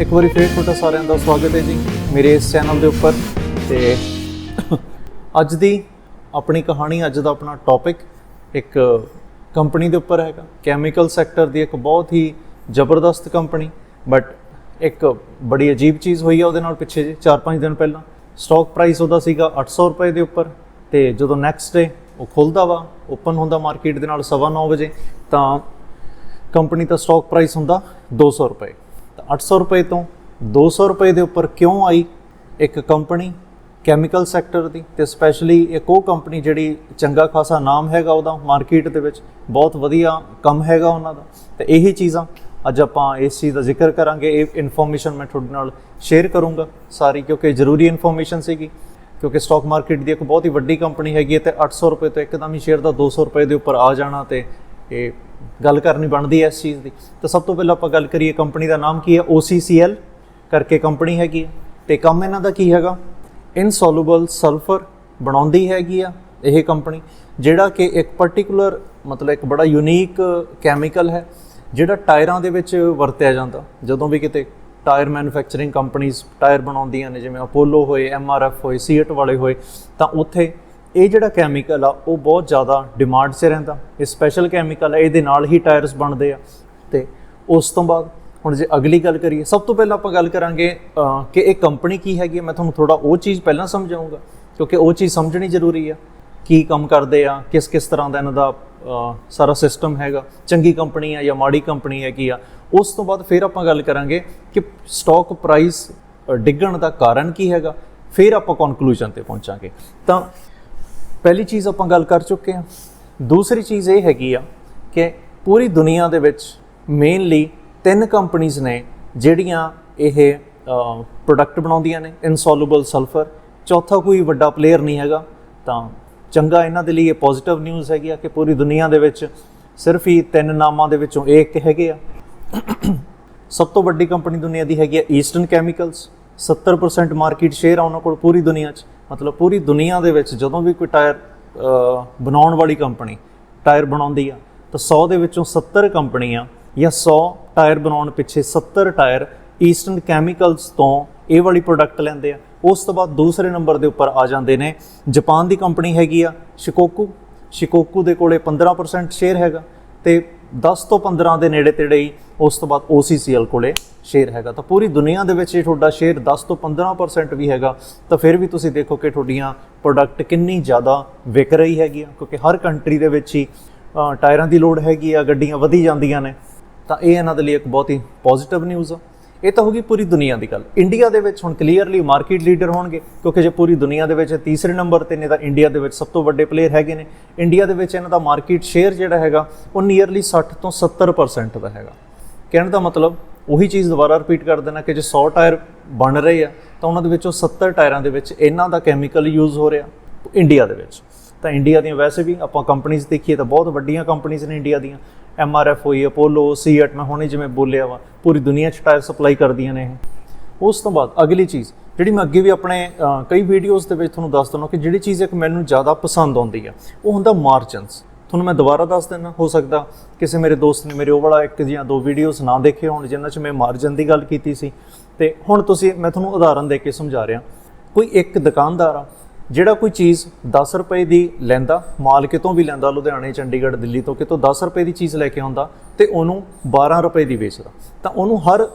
ਇੱਕ ਵਾਰੀ ਫੇਰ ਤੁਹਾਡਾ ਸਾਰਿਆਂ ਦਾ ਸਵਾਗਤ ਹੈ ਜੀ ਮੇਰੇ ਇਸ ਚੈਨਲ ਦੇ ਉੱਪਰ ਤੇ ਅੱਜ ਦੀ ਆਪਣੀ ਕਹਾਣੀ, ਅੱਜ ਦਾ ਆਪਣਾ ਟੌਪਿਕ ਇੱਕ ਕੰਪਨੀ ਦੇ ਉੱਪਰ ਹੈਗਾ। ਕੈਮੀਕਲ ਸੈਕਟਰ ਦੀ ਇੱਕ ਬਹੁਤ ਹੀ ਜ਼ਬਰਦਸਤ ਕੰਪਨੀ ਬਟ ਇੱਕ ਬੜੀ ਅਜੀਬ ਚੀਜ਼ ਹੋਈ ਆ ਉਹਦੇ ਨਾਲ ਪਿੱਛੇ ਜੇ 4-5 ਦਿਨ ਪਹਿਲਾਂ। ਸਟਾਕ ਪ੍ਰਾਈਸ ਉਹਦਾ ਸੀਗਾ 800 ਰੁਪਏ ਦੇ ਉੱਪਰ ਤੇ ਜਦੋਂ ਨੈਕਸਟ ਡੇ ਉਹ ਖੁੱਲਦਾ ਵਾ ਓਪਨ ਹੁੰਦਾ ਮਾਰਕੀਟ ਦੇ ਨਾਲ 9:30 ਵਜੇ, ਤਾਂ ਕੰਪਨੀ ਦਾ ਸਟਾਕ ਪ੍ਰਾਈਸ ਹੁੰਦਾ 200 ਰੁਪਏ। ਤਾਂ 800 ਰੁਪਏ ਤੋਂ 200 ਰੁਪਏ ਦੇ ਉੱਪਰ ਕਿਉਂ ਆਈ ਇੱਕ ਕੰਪਨੀ ਕੈਮੀਕਲ ਸੈਕਟਰ ਦੀ? ਤੇ ਸਪੈਸ਼ਲੀ ਇੱਕ ਉਹ ਕੰਪਨੀ ਜਿਹੜੀ ਚੰਗਾ ਖਾਸਾ ਨਾਮ ਹੈਗਾ ਉਹਦਾ, ਮਾਰਕੀਟ ਦੇ ਵਿੱਚ ਬਹੁਤ ਵਧੀਆ ਕੰਮ ਹੈਗਾ ਉਹਨਾਂ ਦਾ। ਤੇ ਇਹੀ ਚੀਜ਼ਾਂ ਅੱਜ ਆਪਾਂ ਇਸ ਚੀਜ਼ ਦਾ ਜ਼ਿਕਰ ਕਰਾਂਗੇ। ਇਹ ਇਨਫੋਰਮੇਸ਼ਨ ਮੈਂ ਤੁਹਾਡੇ ਨਾਲ ਸ਼ੇਅਰ ਕਰੂੰਗਾ ਸਾਰੀ, ਕਿਉਂਕਿ ਜ਼ਰੂਰੀ ਇਨਫੋਰਮੇਸ਼ਨ ਸੀਗੀ, ਕਿਉਂਕਿ ਸਟਾਕ ਮਾਰਕੀਟ ਦੀ ਇੱਕ ਬਹੁਤ ਹੀ ਵੱਡੀ ਕੰਪਨੀ ਹੈਗੀ ਹੈ ਤੇ 800 ਰੁਪਏ ਤੋਂ ਇੱਕਦਮ ਹੀ ਸ਼ੇਅਰ ਦਾ 200 ਰੁਪਏ ਦੇ ਉੱਪਰ ਆ ਜਾਣਾ ਤੇ ਇਹ ਗੱਲ ਕਰਨੀ ਬਣਦੀ ਹੈ ਇਸ ਚੀਜ਼ ਦੀ। ਤਾਂ ਸਭ ਤੋਂ ਪਹਿਲਾਂ ਆਪਾਂ ਗੱਲ ਕਰੀਏ ਕੰਪਨੀ ਦਾ ਨਾਮ ਕੀ ਹੈ? OCCL ਕਰਕੇ ਕੰਪਨੀ ਹੈਗੀ ਹੈ। ਤੇ ਕੰਮ ਇਹਨਾਂ ਦਾ ਕੀ ਹੈਗਾ? ਇਨਸੋਲੂਬਲ ਸਲਫਰ ਬਣਾਉਂਦੀ ਹੈਗੀ ਆ ਇਹ ਕੰਪਨੀ, ਜਿਹੜਾ ਕਿ ਇੱਕ ਪਾਰਟਿਕੂਲਰ ਮਤਲਬ ਇੱਕ ਬੜਾ ਯੂਨੀਕ ਕੈਮੀਕਲ ਹੈ, ਜਿਹੜਾ ਟਾਇਰਾਂ ਦੇ ਵਿੱਚ ਵਰਤਿਆ ਜਾਂਦਾ। ਜਦੋਂ ਵੀ ਕਿਤੇ ਟਾਇਰ ਮੈਨੂਫੈਕਚਰਿੰਗ ਕੰਪਨੀਆਂ ਟਾਇਰ ਬਣਾਉਂਦੀਆਂ ਨੇ, ਜਿਵੇਂ ਅਪੋਲੋ ਹੋਏ ਐਮਆਰਐਫ ਹੋਏ ਸੀਟ ਵਾਲੇ ਹੋਏ, ਤਾਂ ਉੱਥੇ ਇਹ ਜਿਹੜਾ ਕੈਮੀਕਲ ਆ, ਉਹ ਬਹੁਤ ਜ਼ਿਆਦਾ ਡਿਮਾਂਡ 'ਚ ਰਹਿੰਦਾ। ਇਹ ਸਪੈਸ਼ਲ ਕੈਮੀਕਲ ਆ, ਇਹਦੇ ਨਾਲ ਹੀ ਟਾਇਰਸ ਬਣਦੇ ਆ। ਤੇ ਉਸ ਤੋਂ ਬਾਅਦ ਹੁਣ ਜੇ ਅਗਲੀ ਗੱਲ ਕਰੀਏ, ਸਭ ਤੋਂ ਪਹਿਲਾਂ ਆਪਾਂ ਗੱਲ ਕਰਾਂਗੇ ਕਿ ਇਹ ਕੰਪਨੀ ਕੀ ਹੈਗੀ ਹੈ। ਮੈਂ ਤੁਹਾਨੂੰ ਥੋੜਾ ਉਹ ਚੀਜ਼ ਪਹਿਲਾਂ ਸਮਝਾਉਂਗਾ, ਕਿਉਂਕਿ ਉਹ ਚੀਜ਼ ਸਮਝਣੀ ਜ਼ਰੂਰੀ ਆ। ਕੀ ਕੰਮ ਕਰਦੇ ਆ, ਕਿਸ ਕਿਸ ਤਰ੍ਹਾਂ ਦਾ ਇਹਨਾਂ ਦਾ ਸਾਰਾ ਸਿਸਟਮ ਹੈਗਾ। ਚੰਗੀ ਕੰਪਨੀ ਆ ਜਾਂ ਮਾੜੀ ਕੰਪਨੀ ਹੈਗੀ ਆ। ਉਸ ਤੋਂ ਬਾਅਦ ਫਿਰ ਆਪਾਂ ਗੱਲ ਕਰਾਂਗੇ ਕਿ ਸਟਾਕ ਪ੍ਰਾਈਸ ਡਿੱਗਣ ਦਾ ਕਾਰਨ ਕੀ ਹੈਗਾ। ਫਿਰ ਆਪਾਂ ਕਨਕਲੂਜਨ ਤੇ ਪਹੁੰਚਾਂਗੇ। ਤਾਂ ਪਹਿਲੀ ਚੀਜ਼ ਆਪਾਂ ਗੱਲ ਕਰ ਚੁੱਕੇ ਹਾਂ। ਦੂਸਰੀ ਚੀਜ਼ ਇਹ ਹੈਗੀ ਆ ਕਿ ਪੂਰੀ ਦੁਨੀਆ ਦੇ ਵਿੱਚ ਮੇਨਲੀ ਤਿੰਨ ਕੰਪਨੀਆਂ ਨੇ ਜਿਹੜੀਆਂ ਇਹ ਪ੍ਰੋਡਕਟ ਬਣਾਉਂਦੀਆਂ ਨੇ ਇਨਸੋਲੂਬਲ ਸਲਫਰ ਚੌਥਾ ਕੋਈ ਵੱਡਾ ਪਲੇਅਰ ਨਹੀਂ ਹੈਗਾ, ਤਾਂ ਚੰਗਾ ਇਹਨਾਂ ਦੇ ਲਈ ਇਹ ਪੋਜ਼ਿਟਿਵ ਨਿਊਜ਼ ਹੈਗੀ ਆ ਕਿ ਪੂਰੀ ਦੁਨੀਆ ਦੇ ਵਿੱਚ ਸਿਰਫ ਹੀ ਤਿੰਨ ਨਾਮਾਂ ਦੇ ਵਿੱਚੋਂ ਇਹ ਇੱਕ ਹੈਗੇ ਆ। ਸਭ ਤੋਂ ਵੱਡੀ ਕੰਪਨੀ ਦੁਨੀਆ ਦੀ ਹੈਗੀ ਆ ਈਸਟਰਨ ਕੈਮੀਕਲਸ 70% ਮਾਰਕੀਟ ਸ਼ੇਅਰ ਆ ਉਹਨਾਂ ਕੋਲ ਪੂਰੀ ਦੁਨੀਆ 'ਚ। ਮਤਲਬ ਪੂਰੀ ਦੁਨੀਆ ਦੇ ਵਿੱਚ ਜਦੋਂ ਵੀ ਕੋਈ ਟਾਇਰ ਬਣਾਉਣ ਵਾਲੀ ਕੰਪਨੀ ਟਾਇਰ ਬਣਾਉਂਦੀ ਆ, ਤਾਂ 100 ਦੇ ਵਿੱਚੋਂ 70 ਕੰਪਨੀਆਂ ਜਾਂ 100 ਟਾਇਰ ਬਣਾਉਣ ਪਿੱਛੇ 70 ਟਾਇਰ ਈਸਟਰਨ ਕੈਮੀਕਲਸ ਤੋਂ ਇਹ ਵਾਲੀ ਪ੍ਰੋਡਕਟ ਲੈਂਦੇ ਆ। ਉਸ ਤੋਂ ਬਾਅਦ ਦੂਸਰੇ ਨੰਬਰ ਦੇ ਉੱਪਰ ਆ ਜਾਂਦੇ ਨੇ। ਜਾਪਾਨ ਦੀ ਕੰਪਨੀ ਹੈਗੀ ਆ ਸ਼ਿਕੋਕੂ ਸ਼ਿਕੋਕੂ ਦੇ ਕੋਲੇ 15% ਸ਼ੇਅਰ ਹੈਗਾ ਤੇ 10 ਤੋਂ 15 ਦੇ ਨੇੜੇ ਤੇੜੇ ਹੀ ਉਸ ਤੋਂ ਬਾਅਦ OCCL ਕੋਲੇ ਸ਼ੇਅਰ ਹੈਗਾ। ਤਾਂ ਪੂਰੀ ਦੁਨੀਆ ਦੇ ਵਿੱਚ ਇਹ ਤੁਹਾਡਾ ਸ਼ੇਅਰ 10 ਤੋਂ 15% ਵੀ ਹੈਗਾ, ਤਾਂ ਫਿਰ ਵੀ ਤੁਸੀਂ ਦੇਖੋ ਕਿ ਤੁਹਾਡੀਆਂ ਪ੍ਰੋਡਕਟ ਕਿੰਨੀ ਜ਼ਿਆਦਾ ਵਿਕ ਰਹੀ ਹੈਗੀ ਆ, ਕਿਉਂਕਿ ਹਰ ਕੰਟਰੀ ਦੇ ਵਿੱਚ ਹੀ ਟਾਇਰਾਂ ਦੀ ਲੋਡ ਹੈਗੀ ਆ, ਗੱਡੀਆਂ ਵਧੀ ਜਾਂਦੀਆਂ ਨੇ। ਤਾਂ ਇਹ ਇਹਨਾਂ ਦੇ ਲਈ ਇੱਕ ਬਹੁਤ ਹੀ ਪੋਜ਼ਿਟਿਵ ਨਿਊਜ਼ ਆ। ਇਹ ਤਾਂ ਹੋ ਗਈ ਪੂਰੀ ਦੁਨੀਆ ਦੀ ਗੱਲ। ਇੰਡੀਆ ਦੇ ਵਿੱਚ ਹੁਣ ਕਲੀਅਰਲੀ ਮਾਰਕੀਟ ਲੀਡਰ ਹੋਣਗੇ, ਕਿਉਂਕਿ ਜੇ ਪੂਰੀ ਦੁਨੀਆ ਦੇ ਵਿੱਚ ਤੀਸਰੇ ਨੰਬਰ ਤੇ ਨੇ ਤਾਂ ਇੰਡੀਆ ਦੇ ਵਿੱਚ ਸਭ ਤੋਂ ਵੱਡੇ ਪਲੇਅਰ ਹੈਗੇ ਨੇ। ਇੰਡੀਆ ਦੇ ਵਿੱਚ ਇਹਨਾਂ ਦਾ ਮਾਰਕੀਟ ਸ਼ੇਅਰ ਜਿਹੜਾ ਹੈਗਾ, ਉਹ ਨੀਅਰਲੀ 60 ਤੋਂ 70% ਦਾ ਹੈਗਾ। ਕਹਿਣ ਦਾ ਮਤਲਬ, ਉਹੀ ਚੀਜ਼ ਦੁਬਾਰਾ ਰਿਪੀਟ ਕਰ ਦੇਣਾ ਕਿ ਜੇ 100 ਟਾਇਰ ਬਣ ਰਹੇ ਆ, ਤਾਂ ਉਹਨਾਂ ਦੇ ਵਿੱਚੋਂ 70 ਟਾਇਰਾਂ ਦੇ ਵਿੱਚ ਇਹਨਾਂ ਦਾ ਕੈਮੀਕਲ ਯੂਜ਼ ਹੋ ਰਿਹਾ ਇੰਡੀਆ ਦੇ ਵਿੱਚ। ਤਾਂ ਇੰਡੀਆ ਦੀਆਂ ਵੈਸੇ ਵੀ ਆਪਾਂ ਕੰਪਨੀਆਂ ਦੇਖੀਏ ਤਾਂ ਬਹੁਤ ਵੱਡੀਆਂ ਕੰਪਨੀਆਂ ਨੇ ਇੰਡੀਆ ਦੀਆਂ। ਐਮਆਰਐਫ ਹੋਈ ਅਪੋਲੋ ਸੀਐਟ ਮੈਂ ਹੁਣੇ ਜਿਵੇਂ ਬੋਲਿਆ ਵਾ, ਪੂਰੀ ਦੁਨੀਆ 'ਚ ਟਾਇਰ ਸਪਲਾਈ ਕਰਦੀਆਂ ਨੇ ਇਹ। ਉਸ ਤੋਂ ਬਾਅਦ ਅਗਲੀ ਚੀਜ਼, ਜਿਹੜੀ ਮੈਂ ਅੱਗੇ ਵੀ ਆਪਣੇ ਕਈ ਵੀਡੀਓਜ਼ ਦੇ ਵਿੱਚ ਤੁਹਾਨੂੰ ਦੱਸ ਦਿੰਦਾ ਕਿ ਜਿਹੜੀ ਚੀਜ਼ ਇੱਕ ਮੈਨੂੰ ਜ਼ਿਆਦਾ ਪਸੰਦ ਆਉਂਦੀ ਆ, ਉਹ ਹੁੰਦਾ ਮਾਰਜਨਸ ਤੁਹਾਨੂੰ ਮੈਂ ਦੁਬਾਰਾ ਦੱਸ ਦਿੰਦਾ, ਹੋ ਸਕਦਾ ਕਿਸੇ ਮੇਰੇ ਦੋਸਤ ਨੇ ਮੇਰੇ ਉਹ ਵਾਲਾ ਇੱਕ ਜਾਂ ਦੋ ਵੀਡੀਓਜ਼ ਨਾ ਦੇਖੇ ਹੋਣ, ਜਿਨ੍ਹਾਂ 'ਚ ਮੈਂ ਮਾਰਜਨ ਦੀ ਗੱਲ ਕੀਤੀ ਸੀ। ਤੇ ਹੁਣ ਤੁਸੀਂ, ਮੈਂ ਤੁਹਾਨੂੰ ਉਦਾਹਰਨ ਦੇ ਕੇ ਸਮਝਾ ਰਿਹਾ। ਕੋਈ ਇੱਕ ਦੁਕਾਨਦਾਰ ਆ ਜਿਹੜਾ ਕੋਈ ਚੀਜ਼ 10 ਰੁਪਏ ਦੀ ਲੈਂਦਾ, ਮਾਲ ਕਿਤੋਂ ਵੀ ਲੈਂਦਾ, ਲੁਧਿਆਣੇ, ਚੰਡੀਗੜ੍ਹ, ਦਿੱਲੀ ਤੋਂ ਕਿਤੋਂ 10 ਰੁਪਏ ਦੀ ਚੀਜ਼ ਲੈ ਕੇ ਆਉਂਦਾ ਤੇ ਉਹਨੂੰ 12 ਰੁਪਏ ਦੀ ਵੇਚਦਾ, ਤਾਂ ਉਹਨੂੰ ਹਰ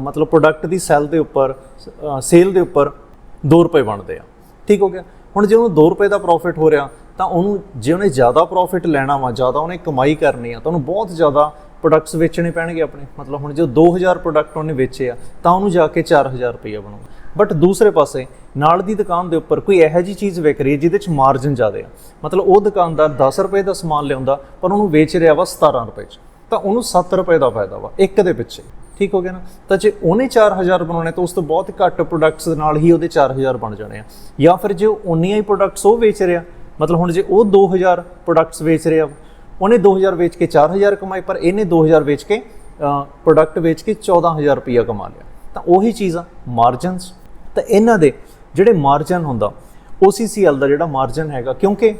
ਮਤਲਬ ਪ੍ਰੋਡਕਟ ਦੀ ਸੈਲ ਦੇ ਉੱਪਰ ਸੇਲ ਦੇ ਉੱਪਰ 2 ਰੁਪਏ ਬਣਦੇ ਆ। ਠੀਕ ਹੋ ਗਿਆ? ਹੁਣ ਜੇ ਉਹਨੂੰ 2 ਰੁਪਏ ਦਾ ਪ੍ਰੋਫਿਟ ਹੋ ਰਿਹਾ, ਤਾਂ ਉਹਨੂੰ ਜੇ ਉਹਨੇ ਜ਼ਿਆਦਾ ਪ੍ਰੋਫਿਟ ਲੈਣਾ ਵਾ, ਜ਼ਿਆਦਾ ਉਹਨੇ ਕਮਾਈ ਕਰਨੀ ਆ, ਤਾਂ ਉਹਨੂੰ ਬਹੁਤ ਜ਼ਿਆਦਾ ਪ੍ਰੋਡਕਟਸ ਵੇਚਣੇ ਪੈਣਗੇ ਆਪਣੇ। ਮਤਲਬ ਹੁਣ ਜੇ 2000 ਪ੍ਰੋਡਕਟ ਉਹਨੇ ਵੇਚੇ ਆ, ਤਾਂ ਉਹਨੂੰ ਜਾ ਕੇ 4000 ਰੁਪਏ ਬਣੂਗਾ। ਬਟ ਦੂਸਰੇ ਪਾਸੇ, ਨਾਲ ਦੀ ਦੁਕਾਨ ਦੇ ਉੱਪਰ ਕੋਈ ਇਹੋ ਜੀ ਚੀਜ਼ ਵਿਕ ਰਹੀ ਹੈ ਜਿਹਦੇ ਚ ਮਾਰਜਨ ਜ਼ਿਆਦਾ ਆ। ਮਤਲਬ ਉਹ ਦੁਕਾਨਦਾਰ 10 ਰੁਪਏ ਦਾ ਸਮਾਨ ਲਿਆਉਂਦਾ, ਪਰ ਉਹਨੂੰ ਵੇਚ ਰਿਹਾ ਵਾ 17 ਰੁਪਏ ਚ। ਤਾਂ ਉਹਨੂੰ 7 ਰੁਪਏ ਦਾ ਫਾਇਦਾ ਵਾ, ਇੱਕ ਦੇ ਪਿੱਛੇ। ਠੀਕ ਹੋ ਗਿਆ ਨਾ? ਤਾਂ ਜੇ ਉਹਨੇ 4000 ਬਣਾਉਣੇ, ਤਾਂ ਉਸ ਤੋਂ ਬਹੁਤ ਘੱਟ ਪ੍ਰੋਡਕਟਸ ਨਾਲ ਹੀ ਉਹਦੇ 4000 ਬਣ ਜਾਣੇ ਆ। ਜਾਂ ਫਿਰ ਜੇ ਉਹ ਉਨੀਆਂ ਹੀ ਪ੍ਰੋਡਕਟਸ ਉਹ ਵੇਚ ਰਿਹਾ, ਮਤਲਬ ਹੁਣ ਜੇ ਉਹ 2000 ਪ੍ਰੋਡਕਟਸ ਵੇਚ ਰਿਹਾ ਉਹਨੇ 2000 ਵੇਚ ਕੇ 4000 ਕਮਾਏ, ਪਰ ਇਹਨੇ 2000 ਵੇਚ ਕੇ ਪ੍ਰੋਡਕਟ ਵੇਚ ਕੇ 14000 ਰੁਪਇਆ ਕਮਾ ਲਿਆ। ਤਾਂ ਉਹੀ ਚੀਜ਼ ਆ ਮਾਰਜਨਸ ਤਾਂ ਇਹਨਾਂ ਦੇ ਜਿਹੜੇ ਮਾਰਜਨ ਹੁੰਦਾ OCCL ਦਾ ਜਿਹੜਾ ਮਾਰਜਨ ਹੈਗਾ, ਕਿਉਂਕਿ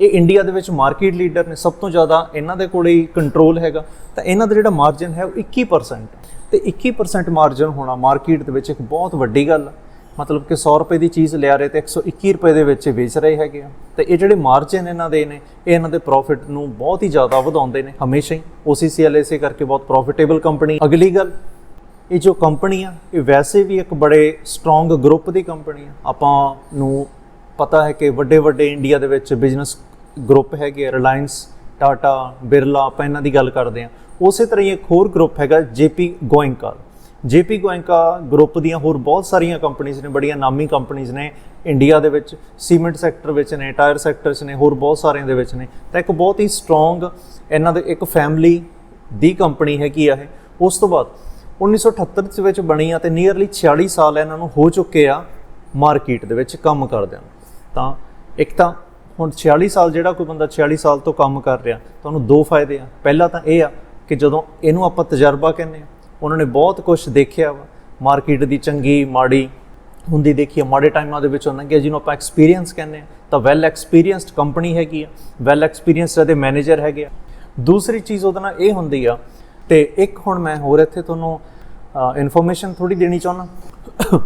ਇਹ ਇੰਡੀਆ ਦੇ ਵਿੱਚ ਮਾਰਕੀਟ ਲੀਡਰ ਨੇ, ਸਭ ਤੋਂ ਜ਼ਿਆਦਾ ਇਹਨਾਂ ਦੇ ਕੋਲ ਹੀ ਕੰਟਰੋਲ ਹੈਗਾ, ਤਾਂ ਇਹਨਾਂ ਦਾ ਜਿਹੜਾ ਮਾਰਜਨ ਹੈ ਉਹ 21% ਤੇ ਤੇ 21% ਮਾਰਜਨ ਹੋਣਾ ਮਾਰਕੀਟ ਦੇ ਵਿੱਚ ਇੱਕ ਬਹੁਤ ਵੱਡੀ ਗੱਲ ਹੈ ਮਤਲਬ ਕਿ 100 ਰੁਪਏ ਦੀ ਚੀਜ਼ ਲਿਆ ਰਹੇ ਤੇ 121 ਰੁਪਏ ਦੇ ਵਿੱਚ ਵੇਚ ਰਹੇ ਹੈਗੇ ਆ। ਤੇ ਇਹ ਜਿਹੜੇ ਮਾਰਜਨ ਇਹਨਾਂ ਦੇ ਨੇ, ਇਹ ਇਹਨਾਂ ਦੇ ਪ੍ਰੋਫਿਟ ਨੂੰ ਬਹੁਤ ਹੀ ਜ਼ਿਆਦਾ ਵਧਾਉਂਦੇ ਨੇ, ਹਮੇਸ਼ਾ ਹੀ। OCCL ਇਸੇ ਕਰਕੇ ਬਹੁਤ ਪ੍ਰੋਫਿਟੇਬਲ ਕੰਪਨੀ ਅਗਲੀ ਗੱਲ ਇਹ ਜੋ ਕੰਪਨੀ ਆ, ਇਹ ਵੈਸੇ ਵੀ ਇੱਕ ਬੜੇ ਸਟਰੋਂਗ ਗਰੁੱਪ ਦੀ ਕੰਪਨੀ ਆ। ਆਪਾਂ ਨੂੰ ਪਤਾ ਹੈ ਕਿ ਵੱਡੇ ਵੱਡੇ ਇੰਡੀਆ ਦੇ ਵਿੱਚ ਬਿਜ਼ਨਸ ਗਰੁੱਪ ਹੈਗੇ ਰਿਲਾਇੰਸ ਟਾਟਾ ਬਿਰਲਾ ਆਪਾਂ ਇਹਨਾਂ ਦੀ ਗੱਲ ਕਰਦੇ ਆ। ਉਸੇ ਤਰ੍ਹਾਂ ਹੀ ਇੱਕ ਹੋਰ ਗਰੁੱਪ ਹੈਗਾ JP Goenka. JP Goenka group ਦੀਆਂ ਹੋਰ ਬਹੁਤ ਸਾਰੀਆਂ ਕੰਪਨੀਆਂ ਨੇ, ਬੜੀਆਂ ਨਾਮੀ ਕੰਪਨੀਆਂ ਨੇ ਇੰਡੀਆ ਦੇ ਵਿੱਚ ਸੀਮੈਂਟ ਸੈਕਟਰ ਵਿੱਚ ਨੇ ਟਾਇਰ ਸੈਕਟਰ 'ਚ ਨੇ, ਹੋਰ ਬਹੁਤ ਸਾਰਿਆਂ ਦੇ ਵਿੱਚ ਨੇ। ਤਾਂ ਇੱਕ ਬਹੁਤ ਹੀ ਸਟਰੋਂਗ ਇਹਨਾਂ ਦੇ ਇੱਕ ਫੈਮਿਲੀ ਦੀ ਕੰਪਨੀ ਹੈਗੀ ਆ ਇਹ। ਉਸ ਤੋਂ ਬਾਅਦ 1978 ਦੇ ਵਿੱਚ ਬਣੀ ਆ ਤੇ ਨੀਅਰਲੀ 46 ਸਾਲ ਇਹਨਾਂ ਨੂੰ ਹੋ ਚੁੱਕੇ ਆ ਮਾਰਕੀਟ ਦੇ ਵਿੱਚ ਕੰਮ ਕਰਦਿਆਂ ਤਾਂ ਇੱਕ ਤਾਂ ਹੁਣ 46 ਸਾਲ ਜਿਹੜਾ ਕੋਈ ਬੰਦਾ 46 ਸਾਲ ਤੋਂ ਕੰਮ ਕਰ ਰਿਹਾ, ਤਾਂ ਉਹਨੂੰ ਦੋ ਫਾਇਦੇ ਆ। ਪਹਿਲਾ ਤਾਂ ਇਹ ਆ ਕਿ ਜਦੋਂ ਇਹਨੂੰ ਆਪਾਂ ਤਜਰਬਾ ਕਹਿੰਦੇ ਆ, ਉਹਨਾਂ ਨੇ ਬਹੁਤ ਕੁਝ ਦੇਖਿਆ ਵਾ। ਮਾਰਕੀਟ ਦੀ ਚੰਗੀ, ਮਾੜੀ ਹੁੰਦੀ ਦੇਖੀ ਆ, ਮਾੜੇ ਟਾਈਮਾਂ ਦੇ ਵਿੱਚ ਉਹਨਾਂ ਕਿ ਜਿਹਨੂੰ ਆਪਾਂ ਐਕਸਪੀਰੀਅੰਸ ਕਹਿੰਦੇ ਆ, ਤਾਂ ਵੈਲ ਐਕਸਪੀਰੀਅੰਸਡ ਕੰਪਨੀ ਹੈਗੀ ਆ ਵੈਲ ਐਕਸਪੀਰੀਅੰਸਡ ਦੇ ਮੈਨੇਜਰ ਹੈਗੇ ਆ। ਦੂਸਰੀ ਚੀਜ਼ ਉਹਦੇ ਨਾਲ ਇਹ ਹੁੰਦੀ ਆ ਤੇ ਇੱਕ ਹੁਣ ਮੈਂ ਹੋਰ ਇੱਥੇ ਤੁਹਾਨੂੰ ਇਨਫੋਰਮੇਸ਼ਨ ਥੋੜੀ ਦੇਣੀ ਚਾਹੁੰਦਾ।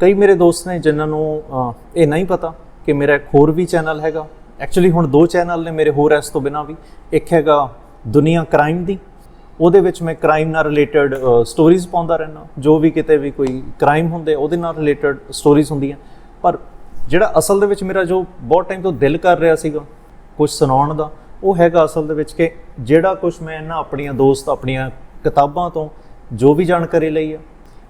ਕਈ ਮੇਰੇ ਦੋਸਤ ਨੇ ਜਿਨ੍ਹਾਂ ਨੂੰ ਇਹ ਨਹੀਂ ਪਤਾ ਕਿ ਮੇਰਾ ਇੱਕ ਹੋਰ ਵੀ ਚੈਨਲ ਹੈਗਾ। ਐਕਚੁਅਲੀ ਹੁਣ ਦੋ ਚੈਨਲ ਨੇ ਮੇਰੇ ਹੋਰ ਇਸ ਤੋਂ ਬਿਨਾ ਵੀ। ਇੱਕ ਹੈਗਾ ਦੁਨੀਆ ਕ੍ਰਾਈਮ ਦੀ। ਉਹਦੇ ਵਿੱਚ ਮੈਂ ਕ੍ਰਾਈਮ ਨਾਲ ਰਿਲੇਟਡ ਸਟੋਰੀਜ਼ ਪਾਉਂਦਾ ਰਹਿਣਾ ਜੋ ਵੀ ਕਿਤੇ ਵੀ ਕੋਈ ਕ੍ਰਾਈਮ ਹੁੰਦੇ, ਉਹਦੇ ਨਾਲ ਰਿਲੇਟਡ ਸਟੋਰੀਜ਼ ਹੁੰਦੀਆਂ। ਪਰ ਜਿਹੜਾ ਅਸਲ ਦੇ ਵਿੱਚ ਮੇਰਾ ਜੋ ਬਹੁਤ ਟਾਈਮ ਤੋਂ ਦਿਲ ਕਰ ਰਿਹਾ ਸੀਗਾ ਕੁਝ ਸੁਣਾਉਣ ਦਾ ਉਹ ਹੈਗਾ ਅਸਲ ਦੇ ਵਿੱਚ ਕਿ ਜਿਹੜਾ ਕੁਝ ਮੈਂ ਨਾ ਆਪਣੀਆਂ ਦੋਸਤ, ਆਪਣੀਆਂ ਕਿਤਾਬਾਂ ਤੋਂ ਜੋ ਵੀ ਜਾਣਕਾਰੀ ਲਈ ਆ,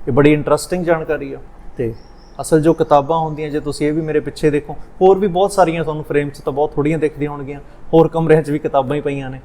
ਇਹ ਬੜੀ ਇੰਟਰਸਟਿੰਗ ਜਾਣਕਾਰੀ ਆ ਤੇ ਅਸਲ ਜੋ ਕਿਤਾਬਾਂ ਹੁੰਦੀਆਂ, ਜੇ ਤੁਸੀਂ ਇਹ ਵੀ ਮੇਰੇ ਪਿੱਛੇ ਦੇਖੋ, ਹੋਰ ਵੀ ਬਹੁਤ ਸਾਰੀਆਂ ਤੁਹਾਨੂੰ ਫਰੇਮ 'ਚ ਤਾਂ ਬਹੁਤ ਥੋੜੀਆਂ ਦਿਖਦੀਆਂ ਹੋਣਗੀਆਂ, ਹੋਰ ਕਮਰਿਆਂ 'ਚ ਵੀ ਕਿਤਾਬਾਂ ਹੀ ਪਈਆਂ ਨੇ।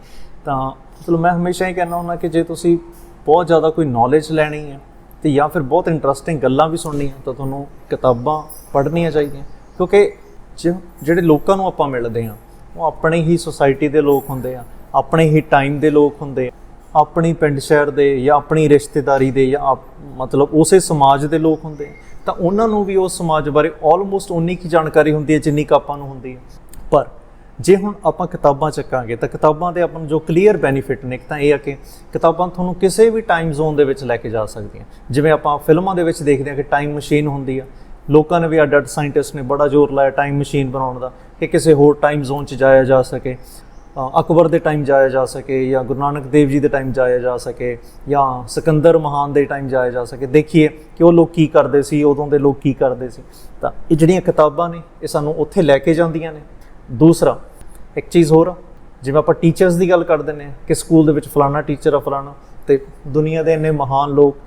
ਤਾਂ ਮਤਲਬ ਮੈਂ ਹਮੇਸ਼ਾ ਹੀ ਕਹਿੰਦਾ ਹੁੰਦਾ ਕਿ ਜੇ ਤੁਸੀਂ ਬਹੁਤ ਜ਼ਿਆਦਾ ਕੋਈ ਨੌਲੇਜ ਲੈਣੀ ਹੈ ਤੇ ਜਾਂ ਫਿਰ ਬਹੁਤ ਇੰਟਰਸਟਿੰਗ ਗੱਲਾਂ ਵੀ ਸੁਣਨੀਆਂ, ਤਾਂ ਤੁਹਾਨੂੰ ਕਿਤਾਬਾਂ ਪੜ੍ਹਨੀਆਂ ਚਾਹੀਦੀਆਂ, ਕਿਉਂਕਿ ਜਿ- ਜਿਹੜੇ ਲੋਕਾਂ ਨੂੰ ਆਪਾਂ ਮਿਲਦੇ ਹਾਂ ਉਹ ਆਪਣੇ ਹੀ ਸੁਸਾਇਟੀ ਦੇ ਲੋਕ ਹੁੰਦੇ ਆ, ਆਪਣੇ ਹੀ ਟਾਈਮ ਦੇ ਲੋਕ ਹੁੰਦੇ ਆ, ਆਪਣੀ ਪਿੰਡ ਸ਼ਹਿਰ ਦੇ ਜਾਂ ਆਪਣੀ ਰਿਸ਼ਤੇਦਾਰੀ ਦੇ ਜਾਂ ਆਪ- ਮਤਲਬ ਉਸੇ ਸਮਾਜ ਦੇ ਲੋਕ ਹੁੰਦੇ ਤਾਂ ਉਹਨਾਂ ਨੂੰ ਵੀ ਉਸ ਸਮਾਜ ਬਾਰੇ ਆਲਮੋਸਟ ਉਨੀ ਕੀ ਜਾਣਕਾਰੀ ਹੁੰਦੀ ਹੈ ਜਿੰਨੀ ਕੁ ਆਪਾਂ ਨੂੰ ਹੁੰਦੀ ਹੈ। ਪਰ ਜੇ ਹੁਣ ਆਪਾਂ ਕਿਤਾਬਾਂ ਚੱਕਾਂਗੇ ਤਾਂ ਕਿਤਾਬਾਂ ਦੇ ਆਪਾਂ ਨੂੰ ਜੋ ਕਲੀਅਰ ਬੈਨੀਫਿਟ ਨੇ, ਇੱਕ ਤਾਂ ਇਹ ਆ ਕਿ ਕਿਤਾਬਾਂ ਤੁਹਾਨੂੰ ਕਿਸੇ ਵੀ ਟਾਈਮ ਜ਼ੋਨ ਦੇ ਵਿੱਚ ਲੈ ਕੇ ਜਾ ਸਕਦੀਆਂ। ਜਿਵੇਂ ਆਪਾਂ ਫਿਲਮਾਂ ਦੇ ਵਿੱਚ ਦੇਖਦੇ ਹਾਂ ਕਿ ਟਾਈਮ ਮਸ਼ੀਨ ਹੁੰਦੀ ਆ। ਲੋਕਾਂ ਨੇ ਵੀ ਅੱਡ ਅੱਡ ਸਾਇੰਟਿਸਟ ਨੇ ਬੜਾ ਜ਼ੋਰ ਲਾਇਆ ਟਾਈਮ ਮਸ਼ੀਨ ਬਣਾਉਣ ਦਾ। ਕਿ ਕਿਸੇ ਹੋਰ ਟਾਈਮ ਜ਼ੋਨ 'ਚ ਜਾਇਆ ਜਾ ਸਕੇ ਅਕਬਰ ਦੇ ਟਾਈਮ ਜਾਇਆ ਜਾ ਸਕੇ ਜਾਂ ਗੁਰੂ ਨਾਨਕ ਦੇਵ ਜੀ ਦੇ ਟਾਈਮ ਜਾਇਆ ਜਾ ਸਕੇ ਜਾਂ ਸਿਕੰਦਰ ਮਹਾਨ ਦੇ ਟਾਈਮ ਜਾਇਆ ਜਾ ਸਕੇ। ਦੇਖੀਏ ਕਿ ਉਹ ਲੋਕ ਕੀ ਕਰਦੇ ਸੀ ਉਦੋਂ ਦੇ ਲੋਕ ਕੀ ਕਰਦੇ ਸੀ। ਤਾਂ ਇਹ ਜਿਹੜੀਆਂ ਕਿਤਾਬਾਂ ਨੇ ਇਹ ਸਾਨੂੰ ਉੱਥੇ ਲੈ ਕੇ ਜਾਂਦੀਆਂ ਨੇ। ਦੂਸਰਾ ਇੱਕ ਚੀਜ਼ ਹੋਰ ਆ, ਜਿਵੇਂ ਆਪਾਂ ਟੀਚਰਸ ਦੀ ਗੱਲ ਕਰ ਦਿੰਦੇ ਹਾਂ ਕਿ ਸਕੂਲ ਦੇ ਵਿੱਚ ਫਲਾਣਾ ਟੀਚਰ ਆ ਫਲਾਣਾ ਤੇ ਦੁਨੀਆ ਦੇ ਇੰਨੇ ਮਹਾਨ ਲੋਕ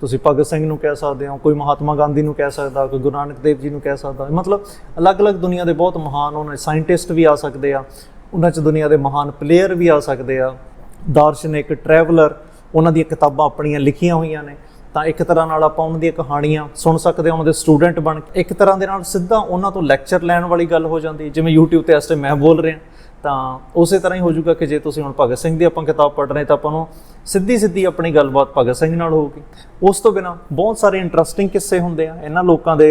ਤੁਸੀਂ ਭਗਤ ਸਿੰਘ ਨੂੰ ਕਹਿ ਸਕਦੇ ਹੋ, ਕੋਈ ਮਹਾਤਮਾ ਗਾਂਧੀ ਨੂੰ ਕਹਿ ਸਕਦਾ, ਕੋਈ ਗੁਰੂ ਨਾਨਕ ਦੇਵ ਜੀ ਨੂੰ ਕਹਿ ਸਕਦਾ। ਮਤਲਬ ਅਲੱਗ-ਅਲੱਗ ਦੁਨੀਆ ਦੇ ਬਹੁਤ ਮਹਾਨ ਉਹਨਾਂ ਸਾਇੰਟਿਸਟ ਵੀ ਆ ਸਕਦੇ ਆ, ਉਹਨਾਂ 'ਚ ਦੁਨੀਆ ਦੇ ਮਹਾਨ ਪਲੇਅਰ ਵੀ ਆ ਸਕਦੇ ਆ। ਦਾਰਸ਼ਨਿਕ ਟਰੈਵਲਰ ਉਹਨਾਂ ਦੀਆਂ ਕਿਤਾਬਾਂ ਆਪਣੀਆਂ ਲਿਖੀਆਂ ਹੋਈਆਂ ਨੇ। ਤਾਂ ਇੱਕ ਤਰ੍ਹਾਂ ਨਾਲ ਆਪਾਂ ਉਹਨਾਂ ਦੀਆਂ ਕਹਾਣੀਆਂ ਸੁਣ ਸਕਦੇ ਹਾਂ ਉਹਨਾਂ ਦੇ ਸਟੂਡੈਂਟ ਬਣ ਕੇ। ਇੱਕ ਤਰ੍ਹਾਂ ਦੇ ਨਾਲ ਸਿੱਧਾ ਉਹਨਾਂ ਤੋਂ ਲੈਕਚਰ ਲੈਣ ਵਾਲੀ ਗੱਲ ਹੋ ਜਾਂਦੀ ਜਿਵੇਂ YouTube ਤੇ ਇਸ ਟਾਈਮ ਮੈਂ ਬੋਲ ਰਿਹਾ। ਤਾਂ ਉਸੇ ਤਰ੍ਹਾਂ ਹੀ ਹੋ ਜਾਊਗਾ ਕਿ ਜੇ ਤੁਸੀਂ ਹੁਣ ਭਗਤ ਸਿੰਘ ਦੀ ਆਪਾਂ ਕਿਤਾਬ ਪੜ੍ਹ ਰਹੇ ਤਾਂ ਆਪਾਂ ਨੂੰ ਸਿੱਧੀ ਸਿੱਧੀ ਆਪਣੀ ਗੱਲਬਾਤ ਭਗਤ ਸਿੰਘ ਨਾਲ ਹੋਊਗੀ। ਉਸ ਤੋਂ ਬਿਨਾ ਬਹੁਤ ਸਾਰੇ ਇੰਟਰਸਟਿੰਗ ਕਿੱਸੇ ਹੁੰਦੇ ਆ ਇਹਨਾਂ ਲੋਕਾਂ ਦੇ